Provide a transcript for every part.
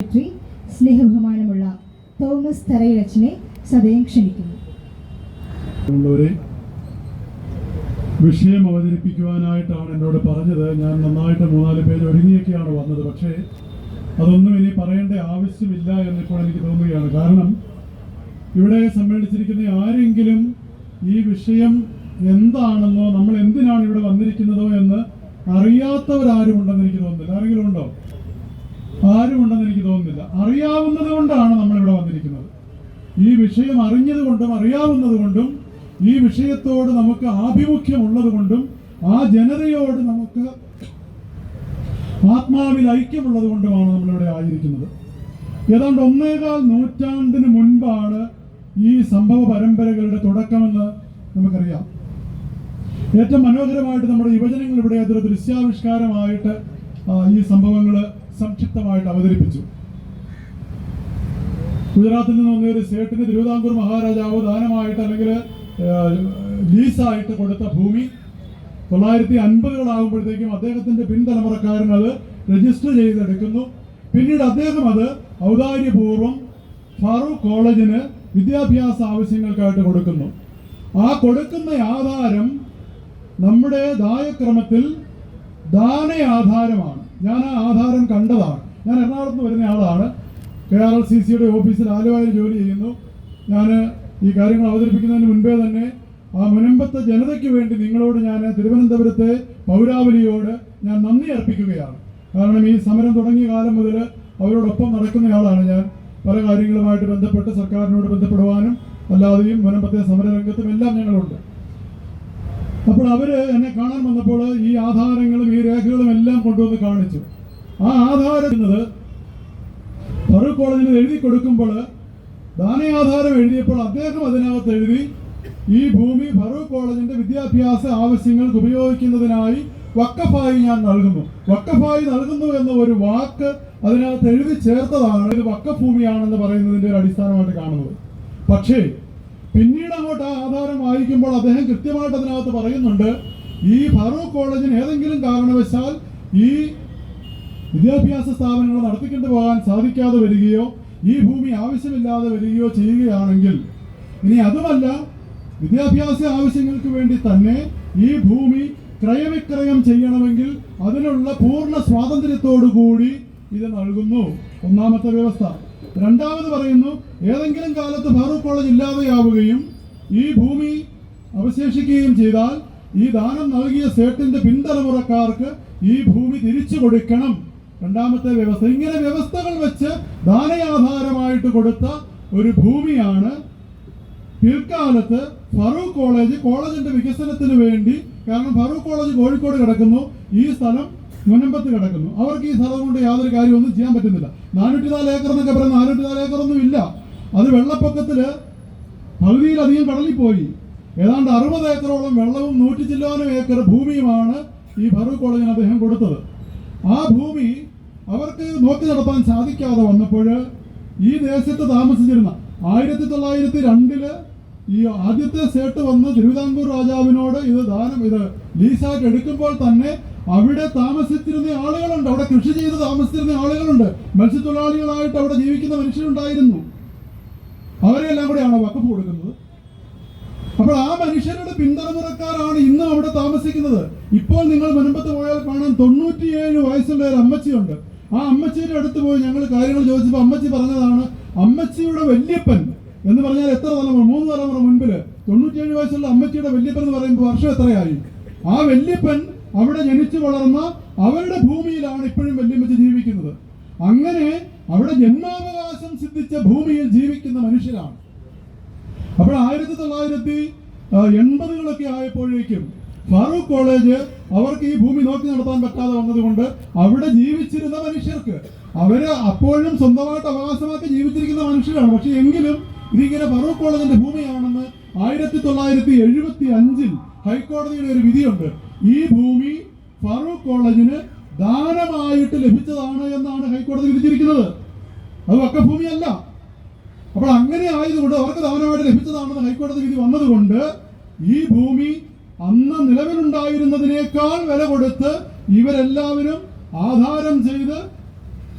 Secretary സ്നേഹബഹുമാനമുള്ള Thomas തറയിലച്ചനെ സദയം ക്ഷണിക്കുന്നു. വിഷയം അവതരിപ്പിക്കുവാനായിട്ടാണ് എന്നോട് പറഞ്ഞത്. ഞാൻ നന്നായിട്ട് മൂന്നാൽ പേര് ഒരുങ്ങിയൊക്കെയാണ് വന്നത്. പക്ഷേ അതൊന്നും ഇനി പറയേണ്ട ആവശ്യമില്ല എന്നിപ്പോൾ എനിക്ക് തോന്നുകയാണ്. കാരണം ഇവിടെ സമ്മേളിച്ചിരിക്കുന്ന ആരെങ്കിലും ഈ വിഷയം എന്താണെന്നോ നമ്മൾ എന്തിനാണ് ഇവിടെ വന്നിരിക്കുന്നതോ എന്ന് അറിയാത്തവരാരും ഉണ്ടെന്ന് എനിക്ക് തോന്നുന്നില്ല. ആരെങ്കിലും ഉണ്ടോ? ആരും ഉണ്ടെന്ന് എനിക്ക് തോന്നുന്നില്ല. അറിയാവുന്നത് കൊണ്ടാണ് നമ്മൾ ഇവിടെ വന്നിരിക്കുന്നത്. ഈ വിഷയം അറിഞ്ഞതുകൊണ്ടും അറിയാവുന്നതുകൊണ്ടും അറിയാവുന്നത് കൊണ്ടും ഈ വിഷയത്തോട് നമുക്ക് ആഭിമുഖ്യമുള്ളത് കൊണ്ടും ആ ജനതയോട് നമുക്ക് ആത്മാവിൽ ഐക്യമുള്ളത് കൊണ്ടുമാണ് നമ്മളിവിടെ ആയിരിക്കുന്നത്. ഏതാണ്ട് ഒന്നേകാൽ നൂറ്റാണ്ടിന് മുൻപാണ് ഈ സംഭവ പരമ്പരകളുടെ തുടക്കമെന്ന് നമുക്കറിയാം. ഏറ്റവും മനോഹരമായിട്ട് നമ്മുടെ യുവജനങ്ങൾ ഇവിടെ അതൊരു ദൃശ്യാവിഷ്കാരമായിട്ട് ഈ സംഭവങ്ങൾ സംക്ഷിപ്തമായിട്ട് അവതരിപ്പിച്ചു. ഗുജറാത്തിൽ നിന്ന് വന്ന ഒരു സേട്ടിന് തിരുവിതാംകൂർ മഹാരാജാവ് ദാനമായിട്ട് അല്ലെങ്കിൽ ലീസായിട്ട് കൊടുത്ത ഭൂമി തൊള്ളായിരത്തി അൻപതുകളാകുമ്പോഴത്തേക്കും അദ്ദേഹത്തിന്റെ പിൻതലമുറക്കാരൻ അത് രജിസ്റ്റർ ചെയ്തെടുക്കുന്നു. പിന്നീട് അദ്ദേഹം അത് ഔദാര്യപൂർവം ഫാറൂഖ് കോളേജിന് വിദ്യാഭ്യാസ ആവശ്യങ്ങൾക്കായിട്ട് കൊടുക്കുന്നു. ആ കൊടുക്കുന്ന ആധാരം നമ്മുടെ ദായക്രമത്തിൽ ദാന ആധാരമാണ് ഞാൻ ആ ആധാരം കണ്ടതാണ്. ഞാൻ എറണാകുളത്ത് വരുന്ന ആളാണ്. കെ ആർ എൽ സി സിയുടെ ഓഫീസിൽ ആലുവായിൽ ജോലി ചെയ്യുന്നു. ഞാൻ ഈ കാര്യങ്ങൾ അവതരിപ്പിക്കുന്നതിന് മുൻപേ തന്നെ ആ മുനമ്പത്തെ ജനതയ്ക്ക് വേണ്ടി നിങ്ങളോട് ഞാൻ തിരുവനന്തപുരത്തെ പൗരാവലിയോട് ഞാൻ നന്ദി അർപ്പിക്കുകയാണ്. കാരണം ഈ സമരം തുടങ്ങിയ കാലം മുതൽ അവരോടൊപ്പം നടക്കുന്നയാളാണ് ഞാൻ. പല കാര്യങ്ങളുമായിട്ട് ബന്ധപ്പെട്ട് സർക്കാരിനോട് ബന്ധപ്പെടുവാനും അല്ലാതെയും മുനമ്പത്തെ സമരരംഗത്തും എല്ലാം ഞങ്ങളുണ്ട്. അപ്പോൾ അവർ എന്നെ കാണാൻ വന്നപ്പോൾ ഈ ആധാരങ്ങളും ഈ രേഖകളും എല്ലാം കൊണ്ടുവന്ന് കാണിച്ചു. ആ ആധാരം എന്നത് ഫറൂഖ് കോളേജിൽ എഴുതി കൊടുക്കുമ്പോൾ ദാനയാധാരം എഴുതിയപ്പോൾ അദ്ദേഹം അതിനകത്ത് എഴുതി ഈ ഭൂമി ഫറൂഖ് കോളേജിന്റെ വിദ്യാഭ്യാസ ആവശ്യങ്ങൾക്ക് ഉപയോഗിക്കുന്നതിനായി വക്കഫായി ഞാൻ നൽകുന്നു. വക്കഫായി നൽകുന്നു എന്ന ഒരു വാക്ക് അതിനകത്ത് എഴുതി ചേർത്തതാണ്. ഇത് വക്കഭൂമിയാണെന്ന് പറയുന്നതിന്റെ ഒരു അടിസ്ഥാനമായിട്ട് കാണുന്നത്. പക്ഷേ പിന്നീട് അങ്ങോട്ട് ആ ആധാരം വായിക്കുമ്പോൾ അദ്ദേഹം കൃത്യമായിട്ട് അതിനകത്ത് പറയുന്നുണ്ട് ഈ ഫറൂഖ് കോളേജിന് ഏതെങ്കിലും കാരണവശാൽ ഈ വിദ്യാഭ്യാസ സ്ഥാപനങ്ങൾ നടത്തിക്കൊണ്ടു പോകാൻ സാധിക്കാതെ വരികയോ ഈ ഭൂമി ആവശ്യമില്ലാതെ വരികയോ ചെയ്യുകയാണെങ്കിൽ ഇനി അതുമല്ല വിദ്യാഭ്യാസ ആവശ്യങ്ങൾക്ക് വേണ്ടി തന്നെ ഈ ഭൂമി ക്രയവിക്രയം ചെയ്യണമെങ്കിൽ അതിനുള്ള പൂർണ സ്വാതന്ത്ര്യത്തോടു കൂടി ഇത് നൽകുന്നു. ഒന്നാമത്തെ വ്യവസ്ഥ. രണ്ടാമത് പറയുന്നു ഏതെങ്കിലും കാലത്ത് ഫാറൂഖ് കോളേജ് ഇല്ലാതെയാവുകയും ഈ ഭൂമി അവശേഷിക്കുകയും ചെയ്താൽ ഈ ദാനം നൽകിയ സേട്ടിന്റെ പിൻതലമുറക്കാർക്ക് ഈ ഭൂമി തിരിച്ചു കൊടുക്കണം. രണ്ടാമത്തെ വ്യവസ്ഥ. ഇങ്ങനെ വ്യവസ്ഥകൾ വെച്ച് ദാനയാധാരമായിട്ട് കൊടുത്ത ഒരു ഭൂമിയാണ് പിൽക്കാലത്ത് ഫറൂഖ് കോളേജ്. കോളേജിന്റെ വികസനത്തിന് വേണ്ടി കാരണം ഫറൂഖ് കോളേജ് കോഴിക്കോട് കിടക്കുന്നു. ഈ സ്ഥലം മുനമ്പത്ത് കിടക്കുന്നു. അവർക്ക് ഈ സ്ഥലം കൊണ്ട് യാതൊരു കാര്യമൊന്നും ചെയ്യാൻ പറ്റുന്നില്ല. നാനൂറ്റി നാല് ഏക്കർ എന്നൊക്കെ പറയുന്ന നാനൂറ്റി നാല് ഏക്കർ ഒന്നും ഇല്ല. അത് വെള്ളപ്പൊക്കത്തിൽ പകുതിയിലധികം കടലിൽ പോയി ഏതാണ്ട് അറുപത് ഏക്കറോളം വെള്ളവും നൂറ്റി ചില്ലാനും ഏക്കർ ഭൂമിയുമാണ് ഈ ഫറൂഖ് കോളേജിന് അദ്ദേഹം കൊടുത്തത്. ആ ഭൂമി അവർക്ക് നോക്കി നടത്താൻ സാധിക്കാതെ വന്നപ്പോൾ ഈ ദേശത്ത് താമസിച്ചിരുന്ന ആയിരത്തി തൊള്ളായിരത്തി രണ്ടിൽ ഈ ആദ്യത്തെ സേട്ട് വന്ന് തിരുവിതാംകൂർ രാജാവിനോട് ഇത് ദാനം ഇത് ലീസായിട്ട് എടുക്കുമ്പോൾ തന്നെ അവിടെ താമസിച്ചിരുന്ന ആളുകളുണ്ട്. അവിടെ കൃഷി ചെയ്ത് താമസിച്ചിരുന്ന ആളുകളുണ്ട്. മത്സ്യത്തൊഴിലാളികളായിട്ട് അവിടെ ജീവിക്കുന്ന മനുഷ്യരുണ്ടായിരുന്നു. അവരെല്ലാം കൂടെയാണ് വക്കപ്പ് കൊടുക്കുന്നത്? അപ്പോൾ ആ മനുഷ്യരുടെ പിന്തുണമുറക്കാരാണ് ഇന്ന് അവിടെ താമസിക്കുന്നത്. ഇപ്പോൾ നിങ്ങൾ മുൻപത്ത് പോയാൽ കാണാൻ തൊണ്ണൂറ്റിയേഴ് വയസ്സുള്ള ഒരു അമ്മച്ചിയുണ്ട്. ആ അമ്മച്ചിയുടെ അടുത്ത് പോയി ഞങ്ങൾ കാര്യങ്ങൾ ചോദിച്ചപ്പോൾ അമ്മച്ചി പറഞ്ഞതാണ് അമ്മച്ചിയുടെ വല്യപ്പൻ. എന്ന് പറഞ്ഞാൽ എത്ര തലമുറ? മൂന്ന് തലമുറ മുൻപിൽ. തൊണ്ണൂറ്റിയേഴ് വയസ്സുള്ള അമ്മച്ചിയുടെ വല്യപ്പൻ എന്ന് പറയുമ്പോൾ വർഷം എത്രയായി? ആ വല്യപ്പൻ അവിടെ ജനിച്ചു വളർന്ന അവരുടെ ഭൂമിയിലാണ് ഇപ്പോഴും വല്യമ്മച്ചി ജീവിക്കുന്നത്. അങ്ങനെ അവിടെ ജന്മാവകാശം സിദ്ധിച്ച ഭൂമിയിൽ ജീവിക്കുന്ന മനുഷ്യരാണ്. അപ്പോൾ ആയിരത്തി തൊള്ളായിരത്തി എൺപതുകളൊക്കെ ആയപ്പോഴേക്കും ഫാറൂഖ് കോളേജ് അവർക്ക് ഈ ഭൂമി നോക്കി നടത്താൻ പറ്റാതെ വന്നതുകൊണ്ട് അവിടെ ജീവിച്ചിരുന്ന മനുഷ്യർക്ക് അവർ അപ്പോഴും സ്വന്തമായിട്ട് അവകാശമാക്കി ജീവിച്ചിരിക്കുന്ന മനുഷ്യരാണ്. പക്ഷെ എങ്കിലും ഇതിങ്ങനെ ഫറൂഖ് കോളേജിന്റെ ഭൂമിയാണെന്ന് ആയിരത്തി തൊള്ളായിരത്തി എഴുപത്തി അഞ്ചിൽ ഹൈക്കോടതിയുടെ ഒരു വിധിയുണ്ട്. ഈ ഭൂമി ഫറൂഖ് കോളേജിന് ദാനമായിട്ട് ലഭിച്ചതാണ് എന്നാണ് ഹൈക്കോടതി വിധിച്ചിരിക്കുന്നത്. അത് വക്കഭൂമിയല്ല. അപ്പോൾ അങ്ങനെ ആയതുകൊണ്ട് അവർക്ക് ദാനമായിട്ട് ലഭിച്ചതാണെന്ന് ഹൈക്കോടതി വിധി വന്നതുകൊണ്ട് ഈ ഭൂമി അന്ന് നിലവിലുണ്ടായിരുന്നതിനേക്കാൾ വില കൊടുത്ത് ഇവരെല്ലാവരും ആധാരം ചെയ്ത്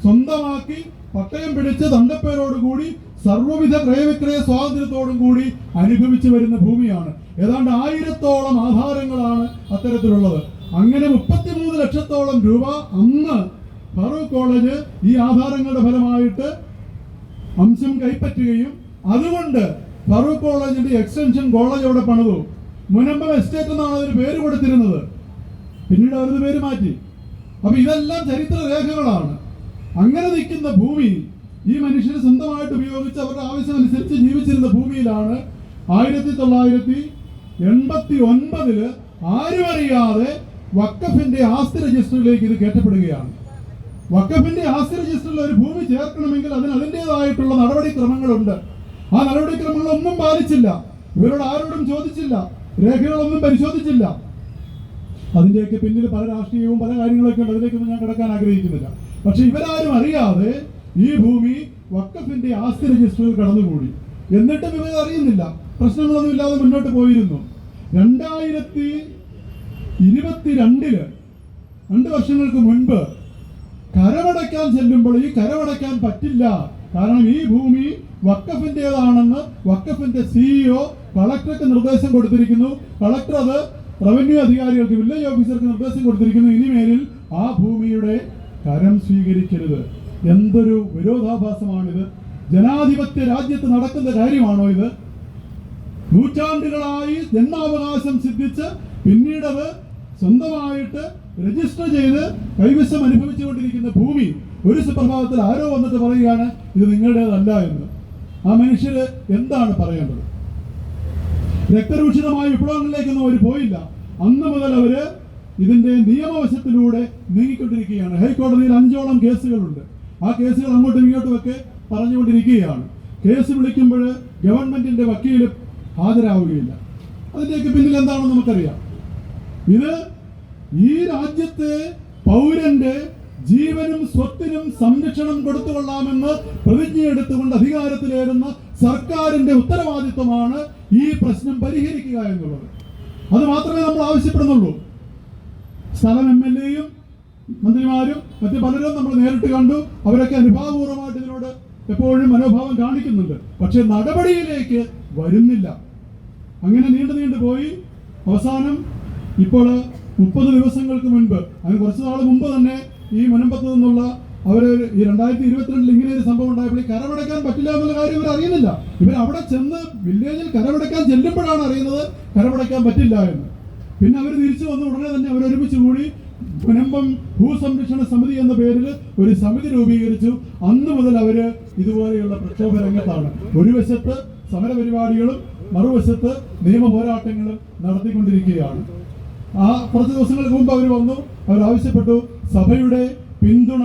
സ്വന്തമാക്കി പട്ടയം പിടിച്ച് തണ്ടപ്പേരോടുകൂടി സർവവിധ ക്രയവിക്രയ സ്വാതന്ത്ര്യത്തോടും കൂടി അനുഭവിച്ചു വരുന്ന ഭൂമിയാണ്. ഏതാണ്ട് ആയിരത്തോളം ആധാരങ്ങളാണ് അത്തരത്തിലുള്ളത്. അങ്ങനെ മുപ്പത്തിമൂന്ന് ലക്ഷത്തോളം രൂപ അന്ന് ഫറൂഖ് കോളേജ് ഈ ആധാരങ്ങളുടെ ഫലമായിട്ട് അംശം കൈപ്പറ്റുകയും അതുകൊണ്ട് ഫറൂഖ് കോളേജിന്റെ എക്സ്റ്റൻഷൻ കോളേജ് അവിടെ പണിതു. മുനമ്പം എസ്റ്റേറ്റ് എന്നാണ് അതിന് പേര് കൊടുത്തിരുന്നത്. പിന്നീട് അവരത് പേര് മാറ്റി. അപ്പൊ ഇതെല്ലാം ചരിത്ര രേഖകളാണ് അങ്ങനെ നിൽക്കുന്ന ഭൂമി ഈ മനുഷ്യർ സ്വന്തമായിട്ട് ഉപയോഗിച്ച് അവരുടെ ആവശ്യമനുസരിച്ച് ജീവിച്ചിരുന്ന ഭൂമിയിലാണ് ആയിരത്തി തൊള്ളായിരത്തി എൺപത്തി ഒൻപതിൽ ആരും അറിയാതെ വക്കഫിന്റെ ആസ്തി രജിസ്റ്ററിലേക്ക് ഇത് കയറ്റപ്പെടുകയാണ്. വക്കഫിന്റെ ആസ്തി രജിസ്റ്ററിൽ ഒരു ഭൂമി ചേർക്കണമെങ്കിൽ അതിന് അതിന്റെതായിട്ടുള്ള നടപടിക്രമങ്ങളുണ്ട്. ആ നടപടിക്രമങ്ങളൊന്നും പാലിച്ചില്ല. ഇവരോട് ആരോടും ചോദിച്ചില്ല. രേഖകളൊന്നും പരിശോധിച്ചില്ല. അതിന്റെയൊക്കെ പിന്നിൽ പല രാഷ്ട്രീയവും പല കാര്യങ്ങളൊക്കെ ഉണ്ട് അതിലേക്കൊന്നും ഞാൻ കിടക്കാൻ ആഗ്രഹിക്കുന്നില്ല. പക്ഷെ ഇവരാരും അറിയാതെ ഈ ഭൂമി വക്കഫിന്റെ ആസ്തി രജിസ്റ്ററിൽ കടന്നുകൂടി. എന്നിട്ടും ഇവർ അറിയുന്നില്ല. പ്രശ്നങ്ങളൊന്നും ഇല്ലാതെ മുന്നോട്ട് പോയിരുന്നു. രണ്ടായിരത്തി ഇരുപത്തിരണ്ടിൽ രണ്ട് വർഷങ്ങൾക്ക് മുൻപ് കരമടയ്ക്കാൻ ചെല്ലുമ്പോൾ ഈ കരമടയ്ക്കാൻ പറ്റില്ല. കാരണം ഈ ഭൂമി വക്കഫിന്റേതാണെന്ന് വക്കഫിന്റെ സിഇഒ കളക്ടർക്ക് നിർദ്ദേശം കൊടുത്തിരിക്കുന്നു. കളക്ടർ അത് റവന്യൂ അധികാരികൾക്ക് വില്ലേജ് ഓഫീസർക്ക് നിർദ്ദേശം കൊടുത്തിരിക്കുന്നു. ഇനിമേലിൽ ആ ഭൂമിയുടെ കരം സ്വീകരിക്കരുത്. എന്തൊരു വിരോധാഭാസമാണിത്? ജനാധിപത്യ രാജ്യത്ത് നടക്കുന്ന കാര്യമാണോ ഇത്? നൂറ്റാണ്ടുകളായി ജന്മാവകാശം സിദ്ധിച്ച് പിന്നീട് അത് സ്വന്തമായിട്ട് രജിസ്റ്റർ ചെയ്ത് കൈവശം അനുഭവിച്ചുകൊണ്ടിരിക്കുന്ന ഭൂമി ഒരു സുപ്രഭാതത്തിൽ ആരോ വന്നിട്ട് പറയുകയാണ് ഇത് നിങ്ങളുടേതല്ല എന്ന്. ആ മനുഷ്യര് എന്താണ് പറയേണ്ടത്? രക്തരൂക്ഷിതമായ വിപ്ലവങ്ങളിലേക്കൊന്നും അവർ പോയില്ല. അന്ന് മുതൽ അവർ ഇതിന്റെ നിയമവശത്തിലൂടെ നീങ്ങിക്കൊണ്ടിരിക്കുകയാണ്. ഹൈക്കോടതിയിൽ അഞ്ചോളം കേസുകളുണ്ട്. ആ കേസുകൾ അങ്ങോട്ടും ഇങ്ങോട്ടും ഒക്കെ പറഞ്ഞുകൊണ്ടിരിക്കുകയാണ്. കേസ് വിളിക്കുമ്പോൾ ഗവൺമെന്റിന്റെ വക്കീൽ ഹാജരാവുകയില്ല. അതിന്റെയൊക്കെ പിന്നിൽ എന്താണെന്ന് നമുക്കറിയാം. ഇത് ഈ രാജ്യത്തെ പൗരന്റെ ജീവനും സ്വത്തിനും സംരക്ഷണം കൊടുത്തുകൊള്ളാമെന്ന് പ്രതിജ്ഞയെടുത്തുകൊണ്ട് അധികാരത്തിലേറുന്ന സർക്കാരിന്റെ ഉത്തരവാദിത്വമാണ് ഈ പ്രശ്നം പരിഹരിക്കുക എന്നുള്ളത്. അത് മാത്രമേ നമ്മൾ ആവശ്യപ്പെടുന്നുള്ളൂ. സ്ഥലം എം എൽ എയും മന്ത്രിമാരും മറ്റു പലരും നമ്മൾ നേരിട്ട് കണ്ടു. അവരൊക്കെ അനുഭാവപൂർവമായിട്ട് ഇതിനോട് എപ്പോഴും മനോഭാവം കാണിക്കുന്നുണ്ട്. പക്ഷെ നടപടിയിലേക്ക് വരുന്നില്ല. അങ്ങനെ നീണ്ടു നീണ്ടു പോയി. അവസാനം ഇപ്പോൾ മുപ്പത് ദിവസങ്ങൾക്ക് മുൻപ് അതിന് കുറച്ച് നാൾ മുമ്പ് തന്നെ ഈ മുനമ്പത്ത് നിന്നുള്ള അവർ ഈ രണ്ടായിരത്തി ഇരുപത്തിരണ്ടിൽ ഇങ്ങനെ ഒരു സംഭവം ഉണ്ടായപ്പോൾ ഈ കരമടയ്ക്കാൻ പറ്റില്ല എന്നുള്ള കാര്യം ഇവർ അറിയുന്നില്ല. ഇവർ അവിടെ ചെന്ന് വില്ലേജിൽ കരവടക്കാൻ ചെല്ലുമ്പോഴാണ് അറിയുന്നത് കരവടക്കാൻ പറ്റില്ല എന്ന്. പിന്നെ അവർ തിരിച്ചു വന്ന് ഉടനെ തന്നെ അവർ ഒരുമിച്ച് കൂടി മുനമ്പം ഭൂസംരക്ഷണ സമിതി എന്ന പേരിൽ ഒരു സമിതി രൂപീകരിച്ചു. അന്ന് മുതൽ അവർ ഇതുപോലെയുള്ള പ്രക്ഷോഭ രംഗത്താണ് ഒരു വശത്ത് സമരപരിപാടികളും മറുവശത്ത് നിയമ പോരാട്ടങ്ങളും നടത്തിക്കൊണ്ടിരിക്കുകയാണ്. ആ കുറച്ച് ദിവസങ്ങൾക്ക് മുമ്പ് അവർ വന്നു അവർ ആവശ്യപ്പെട്ടു. സഭയുടെ പിന്തുണ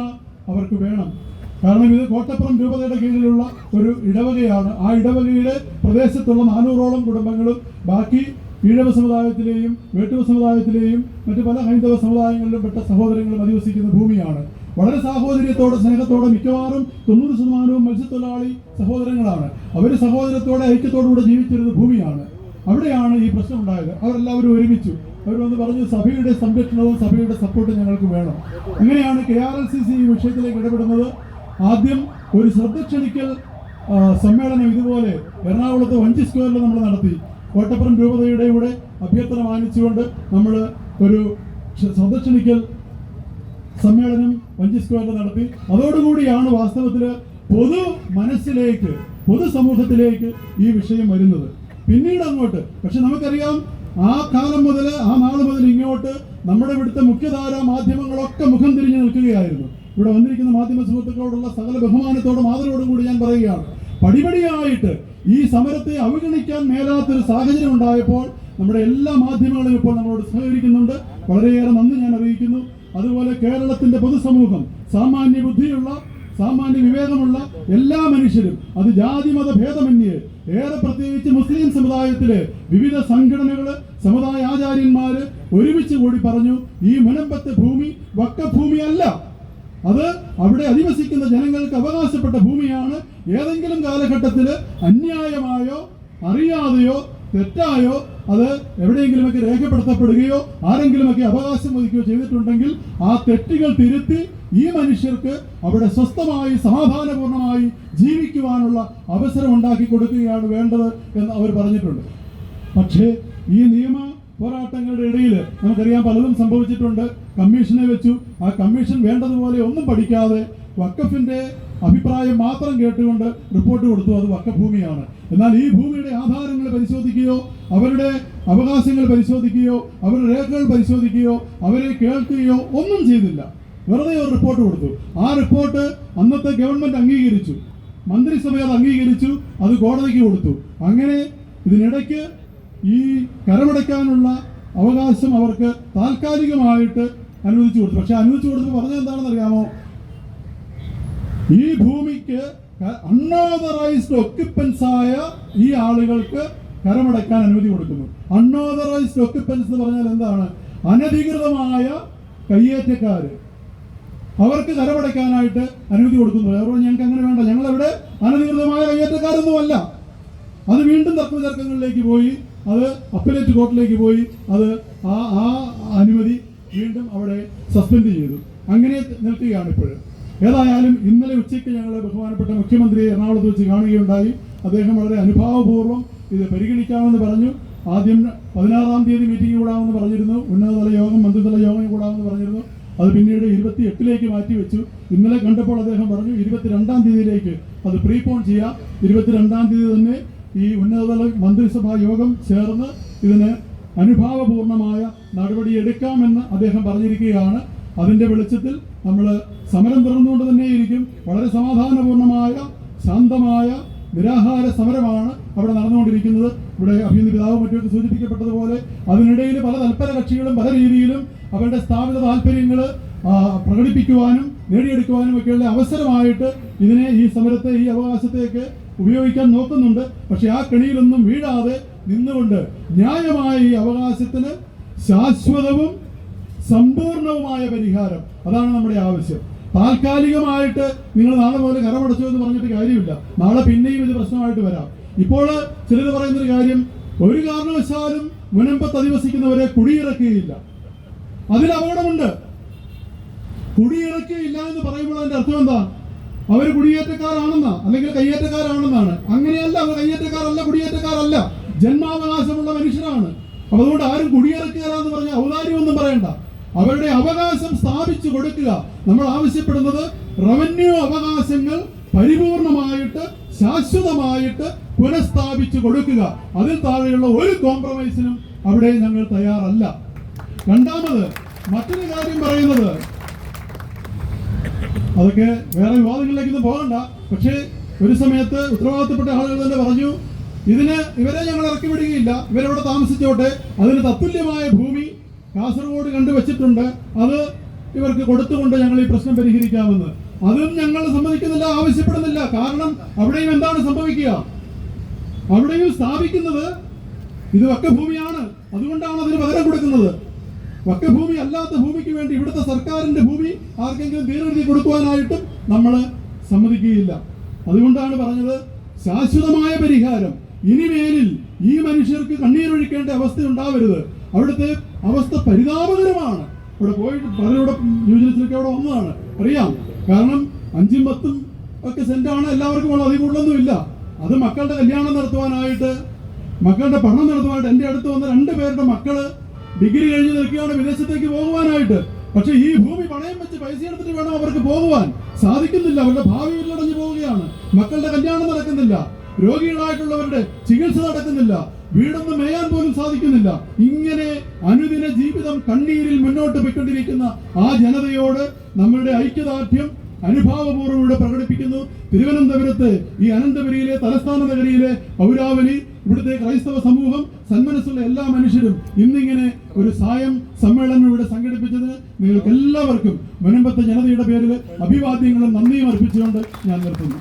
അവർക്ക് വേണം. കാരണം ഇത് കോട്ടപ്പുറം രൂപതയുടെ കീഴിലുള്ള ഒരു ഇടവകയാണ്. ആ ഇടവകയുടെ പ്രദേശത്തുള്ള നാനൂറോളം കുടുംബങ്ങളും ബാക്കി ഈഴവ സമുദായത്തിലെയും വേട്ടുവ സമുദായത്തിലെയും മറ്റു പല ഹൈന്ദവ സമുദായങ്ങളിലും പെട്ട സഹോദരങ്ങളും അധിവസിക്കുന്ന ഭൂമിയാണ്. വളരെ സാഹോദര്യത്തോടെ സ്നേഹത്തോടെ മിക്കവാറും തൊണ്ണൂറ് ശതമാനവും മത്സ്യത്തൊഴിലാളി സഹോദരങ്ങളാണ്. അവർ സഹോദരത്തോടെ ഐക്യത്തോടുകൂടെ ജീവിച്ചിരുന്ന ഭൂമിയാണ്. അവിടെയാണ് ഈ പ്രശ്നം ഉണ്ടായത്. അവരെല്ലാവരും ഒരുമിച്ചു. അവർ വന്ന് പറഞ്ഞു സഭയുടെ സംരക്ഷണവും സഭയുടെ സപ്പോർട്ടും ഞങ്ങൾക്ക് വേണം. അങ്ങനെയാണ് K R L C C ഈ വിഷയത്തിലേക്ക് ഇടപെടുന്നത്. ആദ്യം ഒരു ശ്രദ്ധ ക്ഷണിക്കൽ സമ്മേളനം ഇതുപോലെ എറണാകുളത്ത് വഞ്ചി സ്ക്വയറിൽ നമ്മൾ നടത്തി. കോട്ടപ്പുറം രൂപതയുടെ കൂടെ അഭ്യർത്ഥന മാനിച്ചുകൊണ്ട് നമ്മൾ ഒരു സന്ദർശനിക്കൽ സമ്മേളനം വഞ്ചി സ്ക്വയറിൽ നടത്തി. അതോടുകൂടിയാണ് വാസ്തവത്തിൽ പൊതു മനസ്സിലേക്ക് പൊതുസമൂഹത്തിലേക്ക് ഈ വിഷയം വരുന്നത്. പിന്നീട് അങ്ങോട്ട്. പക്ഷെ നമുക്കറിയാം ആ കാലം മുതൽ ആ നാൾ മുതൽ ഇങ്ങോട്ട് നമ്മുടെ ഇവിടുത്തെ മുഖ്യധാരാ മാധ്യമങ്ങളൊക്കെ മുഖം തിരിഞ്ഞു നിൽക്കുകയായിരുന്നു. ഇവിടെ വന്നിരിക്കുന്ന മാധ്യമ സുഹൃത്തുക്കളോടുള്ള സകല ബഹുമാനത്തോടും ആദരവോടും കൂടി ഞാൻ പറയുകയാണ്. പടിപടിയായിട്ട് ഈ സമരത്തെ അവഗണിക്കാൻ മേലാത്തൊരു സാഹചര്യം ഉണ്ടായപ്പോൾ നമ്മുടെ എല്ലാ മാധ്യമങ്ങളും ഇപ്പോൾ നമ്മളോട് സഹകരിക്കുന്നുണ്ട്. വളരെയേറെ നന്ദി ഞാൻ അറിയിക്കുന്നു. അതുപോലെ കേരളത്തിന്റെ പൊതുസമൂഹം സാമാന്യ ബുദ്ധിയുള്ള സാമാന്യ വിവേകമുള്ള എല്ലാ മനുഷ്യരും അത് ജാതി മത ഭേദമന്യേ ഏറെ പ്രത്യേകിച്ച് മുസ്ലിം സമുദായത്തിലെ വിവിധ സംഘടനകൾ സമുദായ ആചാര്യന്മാര് ഒരുമിച്ച് കൂടി പറഞ്ഞു ഈ മുനമ്പത്തെ ഭൂമി വക്കഭൂമി അല്ല അത് അവിടെ അധിവസിക്കുന്ന ജനങ്ങൾക്ക് അവകാശപ്പെട്ട ഭൂമിയാണ്. ഏതെങ്കിലും കാലഘട്ടത്തിൽ അന്യായമായോ അറിയാതെയോ തെറ്റായോ അത് എവിടെയെങ്കിലുമൊക്കെ രേഖപ്പെടുത്തപ്പെടുകയോ ആരെങ്കിലുമൊക്കെ അവകാശം വഹിക്കുകയോ ചെയ്തിട്ടുണ്ടെങ്കിൽ ആ തെറ്റുകൾ തിരുത്തി ഈ മനുഷ്യർക്ക് അവിടെ സ്വസ്ഥമായി സമാധാനപൂർണമായി ജീവിക്കുവാനുള്ള അവസരം ഉണ്ടാക്കി കൊടുക്കുകയാണ് വേണ്ടത് എന്ന് അവർ പറഞ്ഞിട്ടുണ്ട്. പക്ഷേ ഈ നിയമ പോരാട്ടങ്ങളുടെ ഇടയിൽ നമുക്കറിയാം പലതും സംഭവിച്ചിട്ടുണ്ട്. കമ്മീഷനെ വെച്ചു. ആ കമ്മീഷൻ വേണ്ടതുപോലെ ഒന്നും പഠിക്കാതെ വക്കഫിന്റെ അഭിപ്രായം മാത്രം കേട്ടുകൊണ്ട് റിപ്പോർട്ട് കൊടുത്തു. അത് വക്കഭൂമിയാണ് എന്നാൽ ഈ ഭൂമിയുടെ ആധാരങ്ങൾ പരിശോധിക്കുകയോ അവരുടെ അവകാശങ്ങൾ പരിശോധിക്കുകയോ അവരുടെ രേഖകൾ പരിശോധിക്കുകയോ അവരെ കേൾക്കുകയോ ഒന്നും ചെയ്തില്ല. വെറുതെ ഒരു റിപ്പോർട്ട് കൊടുത്തു. ആ റിപ്പോർട്ട് അന്നത്തെ ഗവൺമെന്റ് അംഗീകരിച്ചു. മന്ത്രിസഭ അത് അംഗീകരിച്ചു. അത് കോടതിക്ക് കൊടുത്തു. അങ്ങനെ ഇതിനിടയ്ക്ക് ഈ കരമടയ്ക്കാനുള്ള അവകാശം അവർക്ക് താൽക്കാലികമായിട്ട് അനുവദിച്ചു കൊടുത്തു. പക്ഷെ അനുവദിച്ചു കൊടുത്ത് പറഞ്ഞത് എന്താണെന്ന് അറിയാമോ ഈ ഭൂമിക്ക് അൺഓതറൈസ്ഡ് ഒക്യുപ്പൻസ് ആയ ഈ ആളുകൾക്ക് കരമടയ്ക്കാൻ അനുമതി കൊടുക്കുന്നു. അൺഓതറൈസ്ഡ് ഒക്യുപ്പൻസ് എന്ന് പറഞ്ഞാൽ എന്താണ്? അനധികൃതമായ കയ്യേറ്റക്കാർ അവർക്ക് കരമടയ്ക്കാനായിട്ട് അനുമതി കൊടുക്കുന്നു. വേറെ ഞങ്ങൾക്ക് അങ്ങനെ വേണ്ട. ഞങ്ങളവിടെ അനധികൃതമായ കയ്യേറ്റക്കാരൊന്നുമല്ല. അത് വീണ്ടും തർക്കവിതർക്കങ്ങളിലേക്ക് പോയി. അത് അപ്പലേറ്റ് കോർട്ടിലേക്ക് പോയി അത് ആ ആ അനുമതി വീണ്ടും അവിടെ സസ്പെൻഡ് ചെയ്തു. അങ്ങനെ നിൽക്കുകയാണ് ഇപ്പോഴും ഏതായാലും ഇന്നലെ ഉച്ചയ്ക്ക് ഞങ്ങൾ ബഹുമാനപ്പെട്ട മുഖ്യമന്ത്രിയെ എറണാകുളത്ത് വെച്ച് കാണുകയുണ്ടായി. അദ്ദേഹം വളരെ അനുഭാവപൂർവം ഇത് പരിഗണിക്കാമെന്ന് പറഞ്ഞു. ആദ്യം പതിനാറാം തീയതി മീറ്റിംഗ് കൂടാമെന്ന് പറഞ്ഞിരുന്നു. ഉന്നതതല യോഗം മന്ത്രിതല യോഗം കൂടാമെന്ന് പറഞ്ഞിരുന്നു. അത് പിന്നീട് ഇരുപത്തി എട്ടിലേക്ക് മാറ്റിവെച്ചു. ഇന്നലെ കണ്ടപ്പോൾ അദ്ദേഹം പറഞ്ഞു ഇരുപത്തിരണ്ടാം തീയതിയിലേക്ക് അത് പ്രീപോൺ ചെയ്യാം. ഇരുപത്തിരണ്ടാം തീയതി തന്നെ ഈ ഉന്നതതല മന്ത്രിസഭാ യോഗം ചേർന്ന് ഇതിന് അനുഭാവപൂർണമായ നടപടിയെടുക്കാമെന്ന് അദ്ദേഹം പറഞ്ഞിരിക്കുകയാണ്. അതിന്റെ വെളിച്ചത്തിൽ നമ്മൾ സമരം തുറന്നുകൊണ്ട് തന്നെ ഇരിക്കും വളരെ സമാധാനപൂർണമായ ശാന്തമായ നിരാഹാര സമരമാണ് അവിടെ നടന്നുകൊണ്ടിരിക്കുന്നത്. ഇവിടെ അഭിനന്ദ പിതാവ് മറ്റൊക്കെ സൂചിപ്പിക്കപ്പെട്ടതുപോലെ അതിനിടയിൽ പല തൽപര കക്ഷികളും പല രീതിയിലും അവരുടെ സ്ഥാപിത താല്പര്യങ്ങൾ പ്രകടിപ്പിക്കുവാനും നേടിയെടുക്കുവാനും ഒക്കെയുള്ള അവസരമായിട്ട് ഇതിനെ ഈ സമരത്തെ ഈ അവകാശത്തെയൊക്കെ ഉപയോഗിക്കാൻ നോക്കുന്നുണ്ട്. പക്ഷെ ആ കെണിയിലൊന്നും വീഴാതെ നിന്നുകൊണ്ട് ന്യായമായ ഈ അവകാശത്തിന് ശാശ്വതവും സമ്പൂർണവുമായ പരിഹാരം. അതാണ് നമ്മുടെ ആവശ്യം. താൽക്കാലികമായിട്ട് നിങ്ങൾ നാളെ മുതൽ കരമടച്ചു എന്ന് പറഞ്ഞിട്ട് കാര്യമില്ല. നാളെ പിന്നെയും ഇത് പ്രശ്നമായിട്ട് വരാം. ഇപ്പോൾ ചിലർ പറയുന്നൊരു കാര്യം ഒരു കാരണവശാലും മുനമ്പത്ത് അധിവസിക്കുന്നവരെ കുടിയിറക്കുകയില്ല. അതിൽ അപകടമുണ്ട്. കുടിയിറക്കുകയില്ല എന്ന് പറയുമ്പോൾ അതിന്റെ അർത്ഥം എന്താ അവർ കുടിയേറ്റക്കാരാണെന്നാ അല്ലെങ്കിൽ കയ്യേറ്റക്കാരാണെന്നാണ്. അങ്ങനെയല്ല അവർ കയ്യേറ്റക്കാരല്ല കുടിയേറ്റക്കാരല്ല. ജന്മാവകാശമുള്ള മനുഷ്യരാണ്. അപ്പൊ അതുകൊണ്ട് ആരും കുടിയേറക്കുക എന്ന് പറഞ്ഞ ഔദാര്യമൊന്നും പറയണ്ട. അവരുടെ അവകാശം സ്ഥാപിച്ചു കൊടുക്കുക. നമ്മൾ ആവശ്യപ്പെടുന്നത് റവന്യൂ അവകാശങ്ങൾ പരിപൂർണമായിട്ട് ശാശ്വതമായിട്ട് പുനഃസ്ഥാപിച്ചു കൊടുക്കുക. അതിൽ താഴെയുള്ള ഒരു കോംപ്രമൈസിനും അവിടെ ഞങ്ങൾ തയ്യാറല്ല. രണ്ടാമത് മറ്റൊരു കാര്യം പറയുന്നത് അതൊക്കെ വേറെ വിവാദങ്ങളിലേക്കൊന്നും പോകണ്ട. പക്ഷേ ഒരു സമയത്ത് ഉത്തരവാദിത്തപ്പെട്ട ആളുകൾ തന്നെ പറഞ്ഞു ഇതിന് ഇവരെ ഞങ്ങൾ ഇറക്കി വിടുകയില്ല. ഇവരവിടെ താമസിച്ചോട്ടെ. അതിന് തത്തുല്യമായ ഭൂമി കാസർഗോഡ് കണ്ടുവച്ചിട്ടുണ്ട് അത് ഇവർക്ക് കൊടുത്തുകൊണ്ട് ഞങ്ങൾ ഈ പ്രശ്നം പരിഹരിക്കാമെന്ന്. അതും ഞങ്ങൾ സമ്മതിക്കുന്നില്ല ആവശ്യപ്പെടുന്നില്ല. കാരണം അവിടെയും എന്താണ് സംഭവിക്കുക? അവിടെയും സ്ഥാപിക്കുന്നത് ഇത് വക്കഭൂമിയാണ് അതുകൊണ്ടാണ് അതിന് പകരം കൊടുക്കുന്നത്. വക്കഭൂമി അല്ലാത്ത ഭൂമിക്ക് വേണ്ടി ഇവിടുത്തെ സർക്കാരിന്റെ ഭൂമി ആർക്കെങ്കിലും തീരെഴുതി കൊടുക്കുവാനായിട്ടും നമ്മൾ സമ്മതിക്കുകയില്ല. അതുകൊണ്ടാണ് പറഞ്ഞത് ശാശ്വതമായ പരിഹാരം. ഇനിമേലിൽ ഈ മനുഷ്യർക്ക് കണ്ണീരൊഴിക്കേണ്ട അവസ്ഥ ഉണ്ടാവരുത്. അവിടുത്തെ അവസ്ഥ പരിതാപകരമാണ്. ഇവിടെ പോയിട്ട് പലരുടെ ന്യൂജനത്തിലൊക്കെ അവിടെ വന്നതാണ്. അറിയാം. കാരണം അഞ്ചും പത്തും ഒക്കെ സെന്റാണ് എല്ലാവർക്കും ഉള്ളത്. അതിൽ കൂടുതലൊന്നും ഇല്ല അത് മക്കളുടെ കല്യാണം നടത്തുവാനായിട്ട് മക്കളുടെ പഠനം നടത്തുവാനായിട്ട് എന്റെ അടുത്ത് വന്ന രണ്ട് പേരുടെ മക്കൾ ഡിഗ്രി കഴിഞ്ഞ് നിൽക്കുകയാണ് വിദേശത്തേക്ക് പോകുവാനായിട്ട്. പക്ഷെ ഈ ഭൂമി പണയം വെച്ച് പൈസ എടുത്തിട്ട് വേണം അവർക്ക് പോകുവാൻ. സാധിക്കുന്നില്ല അവരുടെ ഭാവി ഉള്ളടഞ്ഞു പോവുകയാണ്. മക്കളുടെ കല്യാണം നടക്കുന്നില്ല. രോഗികളായിട്ടുള്ളവരുടെ ചികിത്സ നടക്കുന്നില്ല. വീടൊന്നും മേയാൻ പോലും സാധിക്കുന്നില്ല. ഇങ്ങനെ അനുദിന ജീവിതം കണ്ണീരിൽ മുന്നോട്ട് പോയിക്കൊണ്ടിരിക്കുന്ന ആ ജനതയോട് നമ്മളുടെ ഐക്യദാർഢ്യം അനുഭാവപൂർവം ഇവിടെ പ്രകടിപ്പിക്കുന്നു. തിരുവനന്തപുരത്ത് ഈ അനന്തപുരിയിലെ തലസ്ഥാന നഗരിയിലെ പൗരാവലി ഇവിടുത്തെ ക്രൈസ്തവ സമൂഹം സന്മനസ്സുള്ള എല്ലാ മനുഷ്യരും ഇന്നിങ്ങനെ ഒരു സായം സമ്മേളനം ഇവിടെ സംഘടിപ്പിച്ചതിന് നിങ്ങൾക്ക് എല്ലാവർക്കും മുനമ്പത്തെ ജനതയുടെ പേരിൽ അഭിവാദ്യങ്ങളും നന്ദിയും അർപ്പിച്ചുകൊണ്ട് ഞാൻ നിർത്തുന്നു.